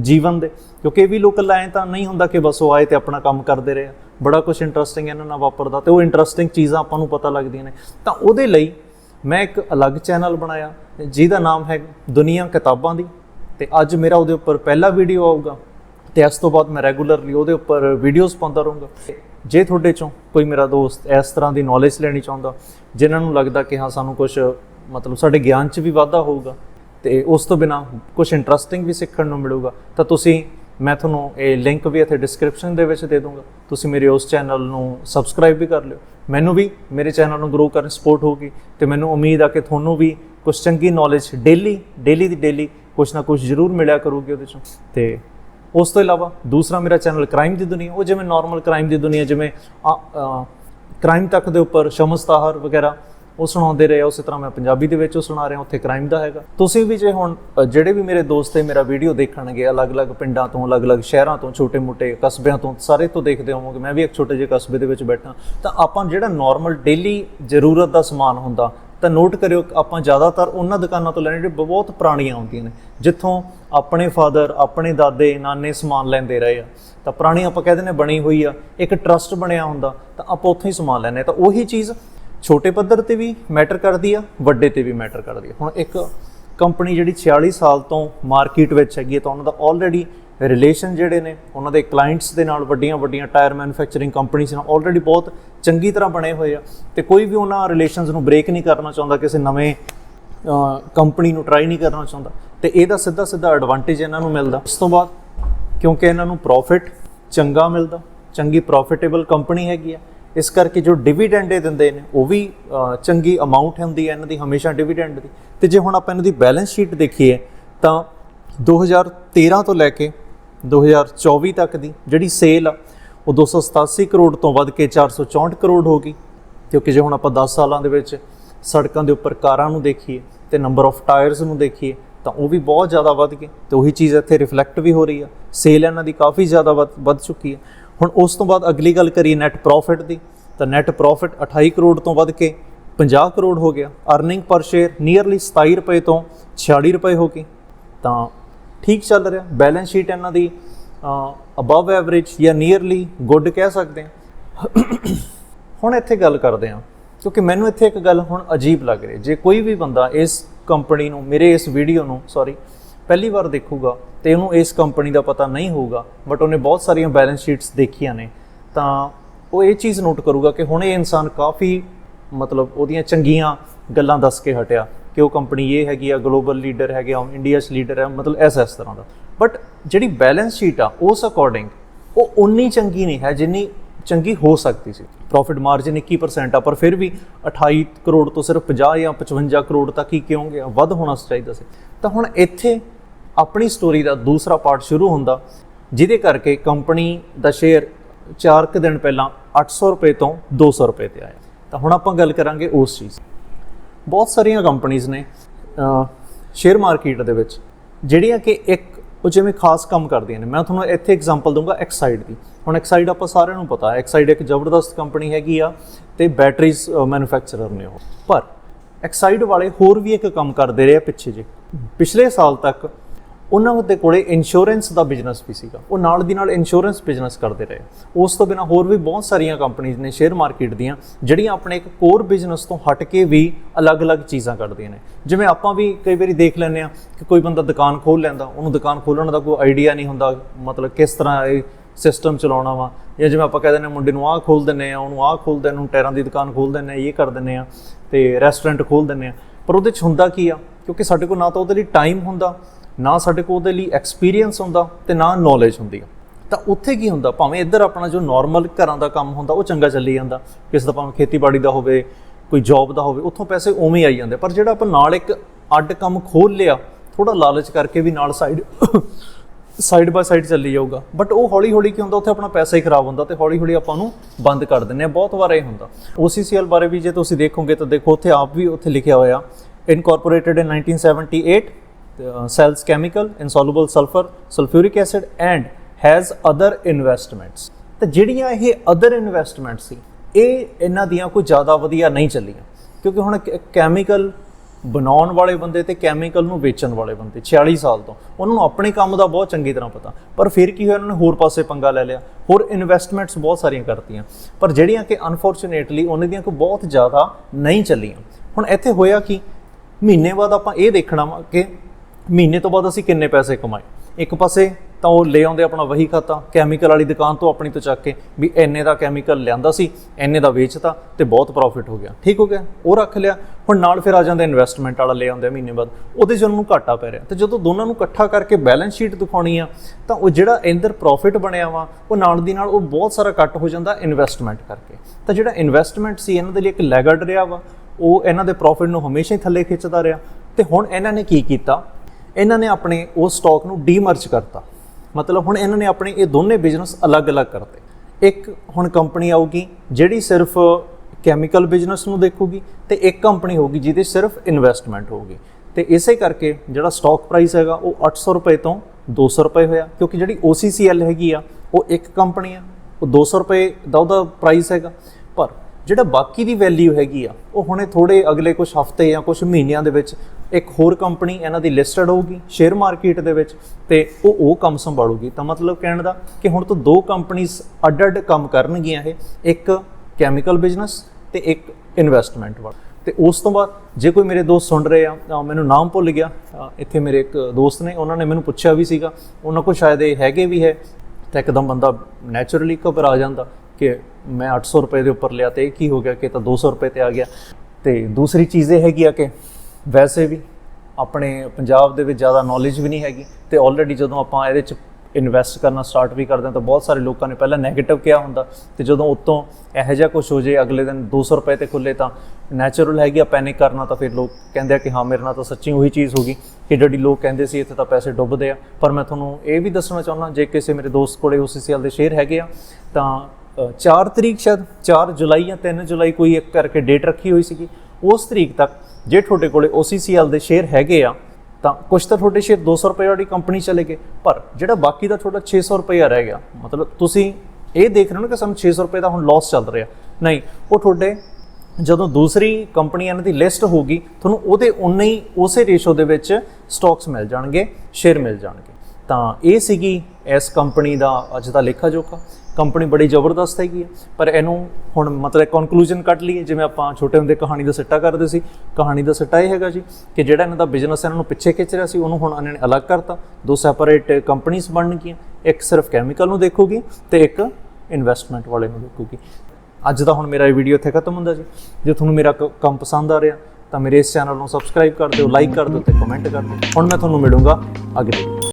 ਜੀਵਨ ਦੇ, ਕਿਉਂਕਿ ਇਹ ਵੀ ਲੋਕ ਲਾਏ ਤਾਂ ਨਹੀਂ ਹੁੰਦਾ ਕਿ ਬਸ ਉਹ ਆਏ ਤੇ ਆਪਣਾ ਕੰਮ ਕਰਦੇ ਰਹੇ ਆ। ਬੜਾ ਕੁਝ ਇੰਟਰਸਟਿੰਗ ਇਹਨਾਂ ਨਾਲ ਵਾਪਰਦਾ ਤੇ ਉਹ ਇੰਟਰਸਟਿੰਗ ਚੀਜ਼ਾਂ ਆਪਾਂ ਨੂੰ ਪਤਾ ਲੱਗਦੀਆਂ ਨੇ। ਤਾਂ ਉਹਦੇ ਲਈ ਮੈਂ ਇੱਕ ਅਲੱਗ ਚੈਨਲ ਬਣਾਇਆ, ਜਿਹਦਾ ਨਾਮ ਹੈ ਦੁਨੀਆ ਕਿਤਾਬਾਂ ਦੀ ਤੇ ਅੱਜ ਮੇਰਾ ਉਹਦੇ ਉੱਪਰ ਪਹਿਲਾ ਵੀਡੀਓ ਆਊਗਾ ਤੇ ਇਸ ਤੋਂ ਬਾਅਦ ਮੈਂ ਰੈਗੂਲਰਲੀ ਉਹਦੇ ਉੱਪਰ ਵੀਡੀਓਜ਼ ਪਾਉਂਦਾ ਰਹੂੰਗਾ। ਜੇ ਤੁਹਾਡੇ ਚੋਂ ਕੋਈ ਮੇਰਾ ਦੋਸਤ ਇਸ ਤਰ੍ਹਾਂ ਦੀ ਨੌਲੇਜ ਲੈਣੀ ਚਾਹੁੰਦਾ, ਜਿਨ੍ਹਾਂ ਨੂੰ ਲੱਗਦਾ ਕਿ ਹਾਂ ਸਾਨੂੰ ਕੁਝ ਮਤਲਬ ਸਾਡੇ ਗਿਆਨ 'ਚ ਵੀ ਵਾਧਾ ਹੋਊਗਾ, ਤੇ ਉਸ ਤੋਂ ਬਿਨਾ ਕੁਝ ਇੰਟਰਸਟਿੰਗ ਵੀ ਸਿੱਖਣ ਨੂੰ ਮਿਲੂਗਾ, ਤਾਂ ਤੁਸੀਂ, ਮੈਂ ਤੁਹਾਨੂੰ ਇਹ ਲਿੰਕ ਵੀ ਇੱਥੇ ਡਿਸਕ੍ਰਿਪਸ਼ਨ ਦੇ ਵਿੱਚ ਦੇ ਦੂੰਗਾ ਤੁਸੀਂ ਮੇਰੇ ਉਸ ਚੈਨਲ ਨੂੰ ਸਬਸਕ੍ਰਾਈਬ ਵੀ ਕਰ ਲਿਓ। ਮੈਨੂੰ ਵੀ ਮੇਰੇ ਚੈਨਲ ਨੂੰ ਗਰੋ ਕਰਨ ਸਪੋਰਟ ਹੋਗੀ ਤੇ ਮੈਨੂੰ ਉਮੀਦ ਆ ਕਿ ਤੁਹਾਨੂੰ ਵੀ ਕੁਝ ਚੰਗੀ ਨੌਲੇਜ ਡੇਲੀ ਡੇਲੀ ਦੀ ਡੇਲੀ ਕੁਝ ਨਾ ਕੁਝ ਜ਼ਰੂਰ ਮਿਲਿਆ ਕਰੂਗੀ ਉਹਦੇ ਚੋਂ। ਤੇ ਉਸ ਤੋਂ ਇਲਾਵਾ ਦੂਸਰਾ ਮੇਰਾ ਚੈਨਲ ਕ੍ਰਾਈਮ ਦੀ ਦੁਨੀਆ ਉਹ ਜਿਵੇਂ ਨਾਰਮਲ ਕ੍ਰਾਈਮ ਦੀ ਦੁਨੀਆ ਜਿਵੇਂ ਕ੍ਰਾਈਮ ਤੱਕ ਦੇ ਉੱਪਰ ਸ਼ਮਸਤਾਹਰ ਵਗੈਰਾ ਉਹ ਸੁਣਾਉਂਦੇ ਰਹੇ ਆ, ਉਸੇ ਤਰ੍ਹਾਂ ਮੈਂ ਪੰਜਾਬੀ ਦੇ ਵਿੱਚ ਉਹ ਸੁਣਾ ਰਿਹਾ ਉੱਥੇ ਕ੍ਰਾਈਮ ਦਾ ਹੈਗਾ। ਤੁਸੀਂ ਵੀ ਜੇ ਹੁਣ ਜਿਹੜੇ ਵੀ ਮੇਰੇ ਦੋਸਤ ਹੈ ਮੇਰਾ ਵੀਡੀਓ ਦੇਖਣਗੇ ਅਲੱਗ-ਅਲੱਗ ਪਿੰਡਾਂ ਤੋਂ ਅਲੱਗ-ਅਲੱਗ ਸ਼ਹਿਰਾਂ ਤੋਂ ਛੋਟੇ-ਮੋਟੇ ਕਸਬਿਆਂ ਤੋਂ ਸਾਰੇ ਤੋਂ ਦੇਖਦੇ ਹੋਵੋਗੇ ਮੈਂ ਵੀ ਇੱਕ ਛੋਟੇ ਜਿਹੇ ਕਸਬੇ ਦੇ ਵਿੱਚ ਬੈਠਾ ਤਾਂ ਆਪਾਂ ਜਿਹੜਾ ਨਾਰਮਲ ਡੇਲੀ ਜ਼ਰੂਰਤ ਦਾ ਸਮਾਨ ਹੁੰਦਾ ਤਾਂ ਨੋਟ ਕਰਿਓ ਆਪਾਂ ਜ਼ਿਆਦਾਤਰ ਉਹਨਾਂ ਦੁਕਾਨਾਂ ਤੋਂ ਲੈਣੇ ਜਿਹੜੇ ਬਹੁਤ ਪੁਰਾਣੀਆਂ ਹੁੰਦੀਆਂ ਨੇ। ਜਿੱਥੋਂ ਆਪਣੇ ਫਾਦਰ ਆਪਣੇ ਦਾਦੇ, ਨਾਨੇ ਸਮਾਨ ਲੈਂਦੇ ਰਹੇ ਆ। ਤਾਂ ਪੁਰਾਣੀ ਆਪਾਂ ਕਹਿੰਦੇ ਨੇ ਬਣੀ ਹੋਈ ਆ, ਇੱਕ ਟਰਸਟ ਬਣਿਆ ਹੁੰਦਾ, ਤਾਂ ਆਪਾਂ ਉੱਥੋਂ ਹੀ ਸਮਾਨ ਲੈਂਦੇ ਹਾਂ। ਤਾਂ ਉਹੀ ਚੀਜ਼ ਛੋਟੇ ਪੱਧਰ ਤੇ ਵੀ ਮੈਟਰ ਕਰਦੀ ਆ, ਵੱਡੇ ਤੇ ਵੀ ਮੈਟਰ ਕਰਦੀ ਆ। ਹੁਣ ਇੱਕ ਕੰਪਨੀ ਜਿਹੜੀ 46 ਸਾਲ ਤੋਂ ਮਾਰਕੀਟ ਵਿੱਚ ਹੈਗੀ ਹੈ ਤਾਂ ਉਹਨਾਂ ਦਾ ਆਲਰੇਡੀ ਰਿਲੇਸ਼ਨ ਜਿਹੜੇ ਨੇ, ਉਹਨਾਂ ਦੇ ਕਲਾਇੰਟਸ ਦੇ ਨਾਲ ਵੱਡੀਆਂ ਵੱਡੀਆਂ ਟਾਇਰ ਮੈਨੂਫੈਕਚਰਿੰਗ ਕੰਪਨੀਆਂ ਨਾਲ ਆਲਰੇਡੀ ਬਹੁਤ ਚੰਗੀ ਤਰ੍ਹਾਂ ਬਣੇ ਹੋਏ ਆ। ਤੇ ਕੋਈ ਵੀ ਉਹਨਾਂ ਰਿਲੇਸ਼ਨਸ ਨੂੰ ਬ੍ਰੇਕ ਨਹੀਂ ਕਰਨਾ ਚਾਹੁੰਦਾ, ਕਿਸੇ ਨਵੇਂ ਕੰਪਨੀ ਨੂੰ ਟਰਾਈ ਨਹੀਂ ਕਰਨਾ ਚਾਹੁੰਦਾ। ਤੇ ਇਹਦਾ ਸਿੱਧਾ ਸਿੱਧਾ ਐਡਵਾਂਟੇਜ ਇਹਨਾਂ ਨੂੰ ਮਿਲਦਾ। ਉਸ ਤੋਂ ਬਾਅਦ ਕਿਉਂਕਿ ਇਹਨਾਂ ਨੂੰ ਪ੍ਰੋਫਿਟ ਚੰਗਾ ਮਿਲਦਾ, ਚੰਗੀ ਪ੍ਰੋਫਿਟੇਬਲ ਕੰਪਨੀ ਹੈਗੀ ਆ। ਇਸ ਕਰਕੇ ਜੋ ਡਿਵੀਡੈਂਡ ਇਹ ਦਿੰਦੇ ਨੇ, ਉਹ ਵੀ ਚੰਗੀ ਅਮਾਉਂਟ ਹੁੰਦੀ ਹੈ ਇਹਨਾਂ ਦੀ, ਹਮੇਸ਼ਾ ਡਿਵੀਡੈਂਡ ਦੀ। ਤੇ ਜੇ ਹੁਣ ਆਪਾਂ ਇਹਨਾਂ ਦੀ ਬੈਲੈਂਸ ਸ਼ੀਟ ਦੇਖੀਏ, ਤਾਂ 2013 ਤੋਂ ਲੈ ਕੇ 2024 ਤੱਕ ਦੀ ਜਿਹੜੀ ਸੇਲ ਆ, ਉਹ 287 ਕਰੋੜ ਤੋਂ ਵੱਧ ਕੇ 464 ਕਰੋੜ ਹੋ ਗਈ। ਕਿਉਂਕਿ ਜੇ ਹੁਣ ਆਪਾਂ 10 ਸਾਲਾਂ ਦੇ ਵਿੱਚ ਸੜਕਾਂ ਦੇ ਉੱਪਰ ਕਾਰਾਂ ਨੂੰ ਦੇਖੀਏ ਤੇ ਨੰਬਰ ਆਫ ਟਾਇਰਸ ਨੂੰ ਦੇਖੀਏ, ਤਾਂ ਉਹ ਵੀ ਬਹੁਤ ਜ਼ਿਆਦਾ ਵੱਧ ਗਏ ਤੇ ਉਹੀ ਚੀਜ਼ ਇੱਥੇ ਰਿਫਲੈਕਟ ਵੀ ਹੋ ਰਹੀ ਆ। ਸੇਲ ਇਹਨਾਂ ਦੀ ਕਾਫੀ ਜ਼ਿਆਦਾ ਵੱਧ ਵੱਧ ਚੁੱਕੀ ਹੈ ਹੁਣ ਉਸ ਤੋਂ ਬਾਅਦ ਅਗਲੀ ਗੱਲ ਕਰੀਏ ਨੈਟ ਪ੍ਰੋਫਿਟ ਦੀ, ਤਾਂ ਨੈਟ ਪ੍ਰੋਫਿਟ 28 ਕਰੋੜ ਤੋਂ ਵੱਧ ਕੇ 50 ਕਰੋੜ ਹੋ ਗਿਆ। ਅਰਨਿੰਗ ਪਰ ਸ਼ੇਅਰ ਨੀਅਰਲੀ 27 ਰੁਪਏ ਤੋਂ 46 ਰੁਪਏ ਹੋ ਗਈ। ਤਾਂ ਠੀਕ ਚੱਲ ਰਿਹਾ ਬੈਲੈਂਸ ਸ਼ੀਟ ਇਹਨਾਂ ਦੀ ਅਬਵ ਐਵਰੇਜ ਜਾਂ ਨੀਅਰਲੀ ਗੁੱਡ ਕਹਿ ਸਕਦੇ ਹਾਂ। ਹੁਣ ਇੱਥੇ ਗੱਲ ਕਰਦੇ ਹਾਂ, ਕਿਉਂਕਿ ਮੈਨੂੰ ਇੱਥੇ ਇੱਕ ਗੱਲ ਹੁਣ ਅਜੀਬ ਲੱਗ ਰਹੀ ਜੇ ਕੋਈ ਵੀ ਬੰਦਾ ਇਸ ਕੰਪਨੀ ਨੂੰ, ਮੇਰੇ ਇਸ ਵੀਡੀਓ ਨੂੰ ਸੌਰੀ ਪਹਿਲੀ ਵਾਰ ਦੇਖੂਗਾ ਤੇ ਉਹਨੂੰ ਇਸ ਕੰਪਨੀ ਦਾ ਪਤਾ ਨਹੀਂ ਹੋਊਗਾ ਬਟ ਉਹਨੇ ਬਹੁਤ ਸਾਰੀਆਂ ਬੈਲੈਂਸ ਸ਼ੀਟਸ ਦੇਖੀਆਂ ਨੇ, ਤਾਂ ਉਹ ਇਹ ਚੀਜ਼ ਨੋਟ ਕਰੂਗਾ ਕਿ ਹੁਣ ਇਹ ਇਨਸਾਨ ਕਾਫੀ ਮਤਲਬ ਉਹਦੀਆਂ ਚੰਗੀਆਂ ਗੱਲਾਂ ਦੱਸ ਕੇ ਹਟਿਆ। ਕਿ ਉਹ ਕੰਪਨੀ ਇਹ ਹੈਗੀ ਆ ਗਲੋਬਲ ਲੀਡਰ ਹੈਗੇ ਆ ਇੰਡੀਆ 'ਚ ਲੀਡਰ ਹੈ ਮਤਲਬ ਐਸ ਇਸ ਤਰ੍ਹਾਂ ਦਾ। ਬਟ ਜਿਹੜੀ ਬੈਲੈਂਸ ਸ਼ੀਟ ਆ, ਉਸ ਅਕੋਰਡਿੰਗ ਉਹ ਉਨੀ ਚੰਗੀ ਨਹੀਂ ਹੈ ਜਿੰਨੀ ਚੰਗੀ ਹੋ ਸਕਦੀ ਸੀ। ਪ੍ਰੋਫਿਟ ਮਾਰਜਨ 21% ਆ, ਪਰ ਫਿਰ ਵੀ 28 ਕਰੋੜ ਤੋਂ ਸਿਰਫ 50 ਜਾਂ 55 ਕਰੋੜ ਤੱਕ ਹੀ ਕਿਉਂ ਗਿਆ? ਵੱਧ ਹੋਣਾ ਚਾਹੀਦਾ ਸੀ। ਤਾਂ ਹੁਣ ਇੱਥੇ ਆਪਣੀ ਸਟੋਰੀ ਦਾ ਦੂਸਰਾ ਪਾਰਟ ਸ਼ੁਰੂ ਹੁੰਦਾ, ਜਿਹਦੇ ਕਰਕੇ ਕੰਪਨੀ ਦਾ ਸ਼ੇਅਰ 4 ਕੁ ਦਿਨ ਪਹਿਲਾਂ 800 ਰੁਪਏ ਤੋਂ 200 ਰੁਪਏ ਤੇ ਆਇਆ। ਤਾਂ ਹੁਣ ਆਪਾਂ ਗੱਲ ਕਰਾਂਗੇ ਉਸ ਚੀਜ਼ ਬਹੁਤ ਸਾਰੀਆਂ ਕੰਪਨੀਆਂ ਨੇ ਸ਼ੇਅਰ ਮਾਰਕੀਟ ਦੇ ਵਿੱਚ, ਜਿਹੜੀਆਂ ਕਿ ਇੱਕ ਉਹ ਜਿਵੇਂ ਖਾਸ ਕੰਮ ਕਰਦੀਆਂ ਨੇ। ਮੈਂ ਤੁਹਾਨੂੰ ਇੱਥੇ ਐਗਜ਼ਾਮਪਲ ਦੂੰਗਾ ਐਕਸਾਈਡ ਦੀ। ਹੁਣ ਐਕਸਾਈਡ ਆਪਾਂ ਸਾਰਿਆਂ ਨੂੰ ਪਤਾ ਹੈ ਐਕਸਾਈਡ ਇੱਕ ਜ਼ਬਰਦਸਤ ਕੰਪਨੀ ਹੈਗੀ ਆ ਤੇ ਬੈਟਰੀਜ਼ ਮੈਨੂਫੈਕਚਰਰ ਨੇ ਉਹ। ਪਰ ਐਕਸਾਈਡ ਵਾਲੇ ਹੋਰ ਵੀ ਇੱਕ ਕੰਮ ਕਰਦੇ ਰਹੇ ਆ ਪਿੱਛੇ ਜੇ ਪਿਛਲੇ ਸਾਲ ਤੱਕ ਉਹਨਾਂ ਦੇ ਕੋਲੇ ਇੰਸ਼ੋਰੈਂਸ ਦਾ ਬਿਜ਼ਨਸ ਵੀ ਸੀਗਾ। ਉਹ ਨਾਲ ਦੀ ਨਾਲ ਇੰਸ਼ੋਰੈਂਸ ਬਿਜ਼ਨਸ ਕਰਦੇ ਰਹੇ। ਉਸ ਤੋਂ ਬਿਨਾ ਹੋਰ ਵੀ ਬਹੁਤ ਸਾਰੀਆਂ ਕੰਪਨੀਆਂ ਨੇ ਸ਼ੇਅਰ ਮਾਰਕੀਟ ਦੀਆਂ, ਜਿਹੜੀਆਂ ਆਪਣੇ ਇੱਕ ਕੋਰ ਬਿਜ਼ਨਸ ਤੋਂ ਹਟ ਕੇ ਵੀ ਅਲੱਗ-ਅਲੱਗ ਚੀਜ਼ਾਂ ਕਰਦੀਆਂ ਨੇ। ਜਿਵੇਂ ਆਪਾਂ ਵੀ ਕਈ ਵਾਰੀ ਦੇਖ ਲੈਂਦੇ ਆ ਕਿ ਕੋਈ ਬੰਦਾ ਦੁਕਾਨ ਖੋਲ ਲੈਂਦਾ, ਉਹਨੂੰ ਦੁਕਾਨ ਖੋਲਣ ਦਾ ਕੋਈ ਆਈਡੀਆ ਨਹੀਂ ਹੁੰਦਾ, ਮਤਲਬ ਕਿਸ ਤਰ੍ਹਾਂ ਇਹ ਸਿਸਟਮ ਚਲਾਉਣਾ ਵਾ। ਜਾਂ ਜਿਵੇਂ ਆਪਾਂ ਕਹਿ ਦਿੰਦੇ ਹਾਂ ਮੁੰਡੇ ਨੂੰ ਆਹ ਖੋਲ ਦਿੰਨੇ ਆ ਉਹਨੂੰ ਆਹ ਖੋਲ ਦਿੰਨੇ ਨੂੰ ਟਾਇਰਾਂ ਦੀ ਦੁਕਾਨ ਖੋਲ ਦਿੰਨੇ ਆ ਇਹ ਕਰ ਦਿੰਨੇ ਆ ਤੇ ਰੈਸਟੋਰੈਂਟ ਖੋਲ ਦਿੰਨੇ ਆ ਪਰ ਉਹਦੇ ਚ ਹੁੰਦਾ ਕੀ ਆ? ਕਿਉਂਕਿ ਸਾਡੇ ਕੋਲ ਨਾ ਤਾਂ ਉਹਦੇ ਲਈ ਟਾਈਮ ਹੁੰਦਾ ਨਾ ਸਾਡੇ ਕੋਲ ਉਹਦੇ ਲਈ ਐਕਸਪੀਰੀਅੰਸ ਹੁੰਦਾ ਤੇ ਨਾ ਨੌਲੇਜ ਹੁੰਦੀ ਆ। ਤਾਂ ਉੱਥੇ ਕੀ ਹੁੰਦਾ? ਭਾਵੇਂ ਇੱਧਰ ਆਪਣਾ ਜੋ ਨਾਰਮਲ ਘਰਾਂ ਦਾ ਕੰਮ ਹੁੰਦਾ, ਉਹ ਚੰਗਾ ਚੱਲੀ ਜਾਂਦਾ। ਕਿਸੇ ਦਾ ਭਾਵੇਂ ਖੇਤੀਬਾੜੀ ਦਾ ਹੋਵੇ, ਕੋਈ ਜੌਬ ਦਾ ਹੋਵੇ, ਉੱਥੋਂ ਪੈਸੇ ਉਵੇਂ ਆਈ ਜਾਂਦੇ ਪਰ ਜਿਹੜਾ ਆਪਾਂ ਨਾਲ ਇੱਕ ਅੱਡ ਕੰਮ ਖੋਲ ਲਿਆ ਥੋੜਾ ਲਾਲਚ ਕਰਕੇ ਵੀ ਨਾਲ ਸਾਈਡ ਸਾਈਡ ਬਾਈ ਸਾਈਡ ਚੱਲੀ ਜਾਊਗਾ। ਬਟ ਉਹ ਹੌਲੀ ਹੌਲੀ ਕੀ ਹੁੰਦਾ? ਉੱਥੇ ਆਪਣਾ ਪੈਸਾ ਹੀ ਖਰਾਬ ਹੁੰਦਾ ਤੇ ਹੌਲੀ ਹੌਲੀ ਆਪਾਂ ਨੂੰ ਬੰਦ ਕਰ ਦਿੰਦੇ ਆ ਬਹੁਤ ਵਾਰ ਇਹ ਹੁੰਦਾ। OCCL ਬਾਰੇ ਵੀ ਜੇ ਤੁਸੀਂ ਦੇਖੋਗੇ ਤਾਂ ਦੇਖੋ, ਉੱਥੇ ਆਪ ਵੀ ਉੱਥੇ ਲਿਖਿਆ ਹੋਇਆ। Incorporated in 1978 uh, sells chemical insoluble sulfur sulfuric acid and has other investments. ਤੇ ਜਿਹੜੀਆਂ ਇਹ ਅਦਰ ਇਨਵੈਸਟਮੈਂਟ ਸੀ ਇਹ ਇਹਨਾਂ ਦੀਆਂ ਕੋਈ ਜ਼ਿਆਦਾ ਵਧੀਆ ਨਹੀਂ ਚੱਲੀਆਂ। ਕਿਉਂਕਿ ਹੁਣ ਕੈਮੀਕਲ ਬਣਾਉਣ ਵਾਲੇ ਬੰਦੇ ਤੇ ਕੈਮੀਕਲ ਨੂੰ ਵੇਚਣ ਵਾਲੇ ਬੰਦੇ 46 ਸਾਲ ਤੋਂ ਉਹਨਾਂ ਨੂੰ ਆਪਣੇ ਕੰਮ ਦਾ ਬਹੁਤ ਚੰਗੀ ਤਰ੍ਹਾਂ ਪਤਾ। ਪਰ ਫਿਰ ਕੀ ਹੋਇਆ ਉਹਨਾਂ ਨੇ ਹੋਰ ਪਾਸੇ ਪੰਗਾ ਲੈ ਲਿਆ। ਹੋਰ ਇਨਵੈਸਟਮੈਂਟਸ ਬਹੁਤ ਸਾਰੀਆਂ ਕਰਤੀਆਂ। ਪਰ ਜਿਹੜੀਆਂ ਕਿ ਅਨਫੋਰਚੂਨੇਟਲੀ ਉਹਨਾਂ ਦੀਆਂ ਕੋਈ ਬਹੁਤ ਜ਼ਿਆਦਾ ਨਹੀਂ ਚੱਲੀਆਂ। ਹੁਣ ਇੱਥੇ ਹੋਇਆ ਕਿ? ਮਹੀਨੇ ਬਾਅਦ ਆਪਾਂ ਇਹ ਦੇਖਣਾ ਵਾ ਕਿ ਮਹੀਨੇ ਤੋਂ ਬਾਅਦ ਅਸੀਂ ਕਿੰਨੇ ਪੈਸੇ ਕਮਾਏ? ਇੱਕ ਪਾਸੇ ਤਾਂ ਉਹ ਲੈ ਆਉਂਦੇ ਆਪਣਾ ਵਹੀ ਖਾਤਾ ਕੈਮੀਕਲ ਵਾਲੀ ਦੁਕਾਨ ਤੋਂ ਆਪਣੀ ਤੋਂ ਚੱਕ ਕੇ ਵੀ ਇੰਨੇ ਦਾ ਕੈਮੀਕਲ ਲਿਆਂਦਾ ਸੀ, ਇੰਨੇ ਦਾ ਵੇਚਤਾ ਤੇ ਬਹੁਤ ਪ੍ਰੋਫਿਟ ਹੋ ਗਿਆ। ਠੀਕ ਹੋ ਗਿਆ? ਉਹ ਰੱਖ ਲਿਆ। ਹੁਣ ਨਾਲ ਫਿਰ ਆ ਜਾਂਦਾ ਇਨਵੈਸਟਮੈਂਟ ਵਾਲਾ ਲੈ ਆਉਂਦੇ ਮਹੀਨੇ ਬਾਅਦ। ਉਹਦੇ 'ਚ ਉਹਨੂੰ ਘਾਟਾ ਪੈ ਰਿਹਾ। ਤੇ ਜਦੋਂ ਦੋਨਾਂ ਨੂੰ ਇਕੱਠਾ ਕਰਕੇ ਬੈਲੈਂਸ ਸ਼ੀਟ ਦਿਖਾਉਣੀ ਆ, ਤਾਂ ਉਹ ਜਿਹੜਾ ਇੰਦਰ ਪ੍ਰੋਫਿਟ ਬਣਿਆ ਵਾ, ਉਹ ਨਾਲ ਦੀ ਨਾਲ ਉਹ ਬਹੁਤ ਸਾਰਾ ਕੱਟ ਹੋ ਜਾਂਦਾ ਇਨਵੈਸਟਮੈਂਟ ਕਰਕੇ। ਤਾਂ ਜਿਹੜਾ ਇਨਵੈਸਟਮੈਂਟ ਸੀ, ਇਹਨਾਂ ਦੇ ਲਈ ਇੱਕ ਲੈਗਰਡ ਰਿਹਾ ਵਾ। ਉਹ ਇਹਨਾਂ ਦੇ ਪ੍ਰੋਫਿਟ ਨੂੰ ਹਮੇਸ਼ਾ ਹੀ ਥੱਲੇ ਖਿੱਚਦਾ ਰਿਹਾ। ਤੇ ਹੁਣ ਇਹਨਾਂ ਨੇ ਕੀ ਕੀਤਾ? ਇਹਨਾਂ ਨੇ ਆਪਣੇ ਉਸ ਸਟਾਕ ਨੂੰ ਡੀਮਰਜ ਕਰਤਾ। ਮਤਲਬ ਹੁਣ ਇਹਨਾਂ ਨੇ ਆਪਣੇ ਇਹ ਦੋਨੇ ਬਿਜ਼ਨਸ ਅਲੱਗ-ਅਲੱਗ ਕਰਤੇ। ਇੱਕ ਹੁਣ ਕੰਪਨੀ ਆਊਗੀ, ਜਿਹੜੀ ਸਿਰਫ ਕੈਮੀਕਲ ਬਿਜ਼ਨਸ ਨੂੰ ਦੇਖੂਗੀ ਤੇ ਇੱਕ ਕੰਪਨੀ ਹੋਊਗੀ ਜਿਹਦੇ ਸਿਰਫ ਇਨਵੈਸਟਮੈਂਟ ਹੋਊਗੀ। ਤੇ ਇਸੇ ਕਰਕੇ ਜਿਹੜਾ ਸਟਾਕ ਪ੍ਰਾਈਸ ਹੈਗਾ, ਉਹ 800 ਰੁਪਏ ਤੋਂ 200 ਰੁਪਏ ਹੋਇਆ, ਕਿਉਂਕਿ ਜਿਹੜੀ OCCL ਹੈਗੀ ਆ, ਉਹ ਇੱਕ ਕੰਪਨੀ ਆ, ਉਹ 200 ਰੁਪਏ ਦਾ ਉਹਦਾ ਪ੍ਰਾਈਸ ਹੈਗਾ। ਪਰ ਜਿਹੜਾ ਬਾਕੀ ਦੀ ਵੈਲਿਊ ਹੈਗੀ ਆ, ਉਹ ਹੁਣੇ ਥੋੜੇ ਅਗਲੇ ਕੁਝ ਹਫ਼ਤੇ ਜਾਂ ਕੁਝ ਮਹੀਨਿਆਂ ਦੇ ਵਿੱਚ ਇੱਕ ਹੋਰ ਕੰਪਨੀ ਇਹਨਾਂ ਦੀ ਲਿਸਟਡ ਹੋਊਗੀ ਸ਼ੇਅਰ ਮਾਰਕੀਟ ਦੇ ਵਿੱਚ ਤੇ ਉਹ ਉਹ ਕੰਮ ਸੰਭਾਲੂਗੀ। ਤਾਂ ਮਤਲਬ ਕਹਿਣ ਦਾ ਕਿ ਹੁਣ ਤੋਂ ਦੋ ਕੰਪਨੀਆਂ ਅੱਡ-ਅੱਡ ਕੰਮ ਕਰਨਗੀਆਂ ਇਹ ਇੱਕ ਕੈਮੀਕਲ ਬਿਜ਼ਨਸ ਤੇ ਇੱਕ ਇਨਵੈਸਟਮੈਂਟ ਵਾਲਾ। ਤੇ ਉਸ ਤੋਂ ਬਾਅਦ ਜੇ ਕੋਈ ਮੇਰੇ ਦੋਸਤ ਸੁਣ ਰਹੇ ਆ ਅ, ਮੈਨੂੰ ਨਾਮ ਭੁੱਲ ਗਿਆ। ਇੱਥੇ ਮੇਰੇ ਇੱਕ ਦੋਸਤ ਨੇ ਉਹਨਾਂ ਨੇ ਮੈਨੂੰ ਪੁੱਛਿਆ ਵੀ ਸੀਗਾ ਉਹਨਾਂ ਕੋਲ ਸ਼ਾਇਦ ਇਹ ਹੈਗੇ ਵੀ ਹੈ ਤਾਂ ਇੱਕਦਮ ਬੰਦਾ ਨੈਚੁਰਲੀ ਘਬਰਾ ਜਾਂਦਾ ਕਿ ਮੈਂ 800 ਰੁਪਏ ਦੇ ਉੱਪਰ ਲਿਆ ਤੇ ਇਹ ਕੀ ਹੋ ਗਿਆ ਕਿ ਇਹ ਤਾਂ 200 ਰੁਪਏ ਤੇ ਆ ਗਿਆ। ਤੇ ਦੂਸਰੀ ਚੀਜ਼ ਇਹ ਹੈਗੀ ਆ ਕਿ ਵੈਸੇ ਵੀ ਆਪਣੇ ਪੰਜਾਬ ਦੇ ਵਿੱਚ ਜ਼ਿਆਦਾ ਨੌਲੇਜ ਵੀ ਨਹੀਂ ਹੈਗੀ ਤੇ ਆਲਰੇਡੀ ਜਦੋਂ ਆਪਾਂ ਇਹਦੇ ਚ ਇਨਵੈਸਟ ਕਰਨਾ ਸਟਾਰਟ ਵੀ ਕਰਦੇ ਹਾਂ ਤਾਂ ਬਹੁਤ ਸਾਰੇ ਲੋਕਾਂ ਨੇ ਪਹਿਲਾਂ 네ਗੇਟਿਵ ਕਿਹਾ ਹੁੰਦਾ ਤੇ ਜਦੋਂ ਉਤੋਂ ਇਹੋ ਜਿਹਾ ਕੁਝ ਹੋ ਜੇ ਅਗਲੇ ਦਿਨ 200 ਰੁਪਏ ਤੇ ਖੁੱਲੇ ਤਾਂ ਨੈਚੁਰਲ ਹੈਗੀ ਆ ਪੈਨਿਕ ਕਰਨਾ ਤਾਂ ਫਿਰ ਲੋਕ ਕਹਿੰਦੇ ਆ ਕਿ ਹਾਂ ਮੇਰੇ ਨਾਲ ਤਾਂ ਸੱਚੀ ਉਹੀ ਚੀਜ਼ ਹੋ ਗਈ ਕਿ ਜਿਹੜੀ ਲੋਕ ਕਹਿੰਦੇ ਸੀ ਇੱਥੇ ਤਾਂ ਪੈਸੇ ਡੁੱਬਦੇ ਆ। ਪਰ ਮੈਂ ਤੁਹਾਨੂੰ ਇਹ ਵੀ ਦੱਸਣਾ ਚਾਹੁੰਦਾ ਜੇ ਕਿਸੇ ਮੇਰੇ ਦੋਸਤ ਕੋਲੇ OCCL ਦੇ ਸ਼ੇਅਰ ਹੈਗੇ ਆ ਤਾਂ ਅ, 4 ਤਰੀਕ ਸ਼ਾਇਦ 4 ਜੁਲਾਈ ਜਾਂ 3 ਜੁਲਾਈ ਕੋਈ ਇੱਕ ਕਰਕੇ ਡੇਟ ਰੱਖੀ ਹੋਈ ਸੀਗੀ। ਉਸ ਤਰੀਕ ਤੱਕ ਜੇ ਤੁਹਾਡੇ ਕੋਲੇ OCCL ਦੇ ਸ਼ੇਅਰ ਹੈਗੇ ਆ, ਤਾਂ ਕੁਝ ਤਾਂ ਤੁਹਾਡੇ ਸ਼ੇਅਰ 200 ਰੁਪਏ ਵਾਲੀ ਕੰਪਨੀ ਚਲੇ ਗਏ, ਪਰ ਜਿਹੜਾ ਬਾਕੀ ਦਾ ਤੁਹਾਡਾ 600 ਰੁਪਏ ਰਹਿ ਗਿਆ, ਮਤਲਬ ਤੁਸੀਂ ਇਹ ਦੇਖ ਰਹੇ ਹੋ ਨਾ ਕਿ ਸਾਨੂੰ 600 ਰੁਪਏ ਦਾ ਹੁਣ ਲਾਸ ਚੱਲ ਰਿਹਾ। ਨਹੀਂ, ਉਹ ਤੁਹਾਡੇ ਜਦੋਂ ਦੂਸਰੀ ਕੰਪਨੀ ਇਹਨਾਂ ਦੀ ਲਿਸਟ ਹੋਗੀ ਤੁਹਾਨੂੰ ਉਹਦੇ ਉਨੇ ਹੀ ਉਸੇ ਰੇਸ਼ੋ ਦੇ ਵਿੱਚ ਸਟਾਕਸ ਮਿਲ ਜਾਣਗੇ ਸ਼ੇਅਰ ਮਿਲ ਜਾਣਗੇ। ਤਾਂ ਇਹ ਸੀਗੀ ਇਸ ਕੰਪਨੀ ਦਾ ਅੱਜ ਦਾ ਲੇਖਾ ਜੋਖਾ। ਕੰਪਨੀ ਬੜੀ ਜ਼ਬਰਦਸਤ ਹੈਗੀ ਹੈ। ਪਰ ਇਹਨੂੰ ਹੁਣ ਮਤਲਬ ਕਨਕਲੂਜਨ ਕੱਢ ਲਈਏ, ਜਿਵੇਂ ਆਪਾਂ ਛੋਟੇ ਹੁੰਦੇ ਕਹਾਣੀ ਦਾ ਸਿੱਟਾ ਕਰਦੇ ਸੀ। ਕਹਾਣੀ ਦਾ ਸਿੱਟਾ ਇਹ ਹੈਗਾ ਜੀ ਕਿ ਜਿਹੜਾ ਇਹਨਾਂ ਦਾ ਬਿਜ਼ਨਸ ਇਹਨਾਂ ਨੂੰ ਪਿੱਛੇ ਖਿੱਚ ਰਿਹਾ ਸੀ, ਉਹਨੂੰ ਹੁਣ ਇਹਨਾਂ ਨੇ ਅਲੱਗ ਕਰਤਾ। ਦੋ ਸੈਪਰੇਟ ਕੰਪਨੀਆਂ ਬਣਨਗੀਆਂ ਇੱਕ ਸਿਰਫ ਕੈਮੀਕਲ ਨੂੰ ਦੇਖੂਗੀ ਤੇ ਇੱਕ ਇਨਵੈਸਟਮੈਂਟ ਵਾਲੇ ਨੂੰ ਦੇਖੂਗੀ। ਅੱਜ ਦਾ ਹੁਣ ਮੇਰਾ ਇਹ ਵੀਡੀਓ ਇੱਥੇ ਖਤਮ ਹੁੰਦਾ ਜੀ। ਜੇ ਤੁਹਾਨੂੰ ਮੇਰਾ ਕ- ਕੰਮ ਪਸੰਦ ਆ ਰਿਹਾ, ਤਾਂ ਮੇਰੇ ਇਸ ਚੈਨਲ ਨੂੰ ਸਬਸਕ੍ਰਾਈਬ ਕਰ ਦਿਓ ਲਾਈਕ ਕਰ ਦਿਓ ਤੇ ਕਮੈਂਟ ਕਰ ਦਿਓ। ਹੁਣ ਮੈਂ ਤੁਹਾਨੂੰ ਮਿਲੂੰਗਾ ਅਗਲੇ